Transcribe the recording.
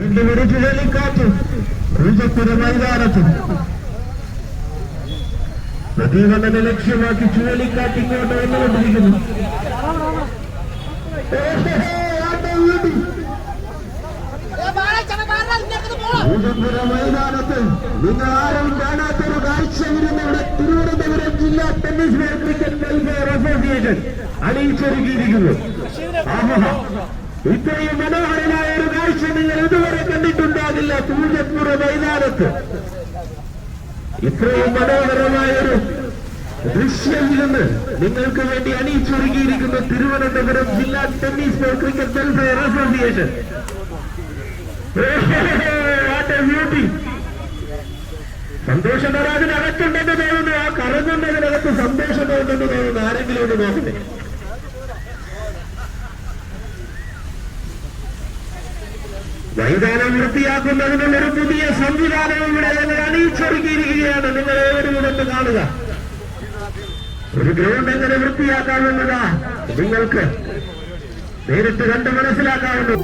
വീണ്ടും ഒരു ചുഴലിക്കാറ്റ് പൂജപ്പുര മൈതാനത്ത് പ്രദീപനെ ലക്ഷ്യമാക്കി ചുഴലിക്കാറ്റ് ഇങ്ങോട്ട് വന്നുകൊണ്ടിരിക്കുന്നു പൂജപ്പുര മൈതാനത്ത് നിങ്ങൾ ആരും കാണാത്തൊരു കാഴ്ച ഇരുന്ന് ഇവിടെ തിരുവനന്തപുരം ജില്ലാ ടെന്നീസ് ക്രിക്കറ്റ് വെൽഫെയർ അസോസിയേഷൻ അണിയിച്ചൊരുക്കിയിരിക്കുന്നു. ഇത്രയും മനോഹരമായ ഒരു കാഴ്ച നിങ്ങൾ കണ്ടിട്ടുണ്ടാകില്ല പൂജപ്പുര മൈതാനത്ത് ഇത്രയും മനോഹരമായ ഒരു ദൃശ്യം ഇരുന്ന് നിങ്ങൾക്ക് വേണ്ടി അണിയിച്ചൊരുക്കിയിരിക്കുന്ന തിരുവനന്തപുരം ജില്ലാ tennis ball cricket welfare association സന്തോഷം സന്തോഷനരാജിനകത്തുണ്ടെന്ന് തോന്നുന്നു. ആ കറങ്ങുന്നതിനകത്ത് സന്തോഷം തോന്നുന്നു. ആരെങ്കിലും ഒന്ന് നോക്കട്ടെ. മൈതാനം വൃത്തിയാക്കുന്നതിനുള്ള ഒരു പുതിയ സംവിധാനം ഇവിടെ ഞങ്ങൾ അണിയിച്ചൊരുക്കിയിരിക്കുകയാണ്. നിങ്ങൾ ഏവരും ഇതൊന്ന് കാണുക. ഒരു ഗ്രൗണ്ട് എങ്ങനെ വൃത്തിയാക്കാമെന്നതാ നിങ്ങൾക്ക് നേരിട്ട് കണ്ട് മനസ്സിലാക്കാവുന്നു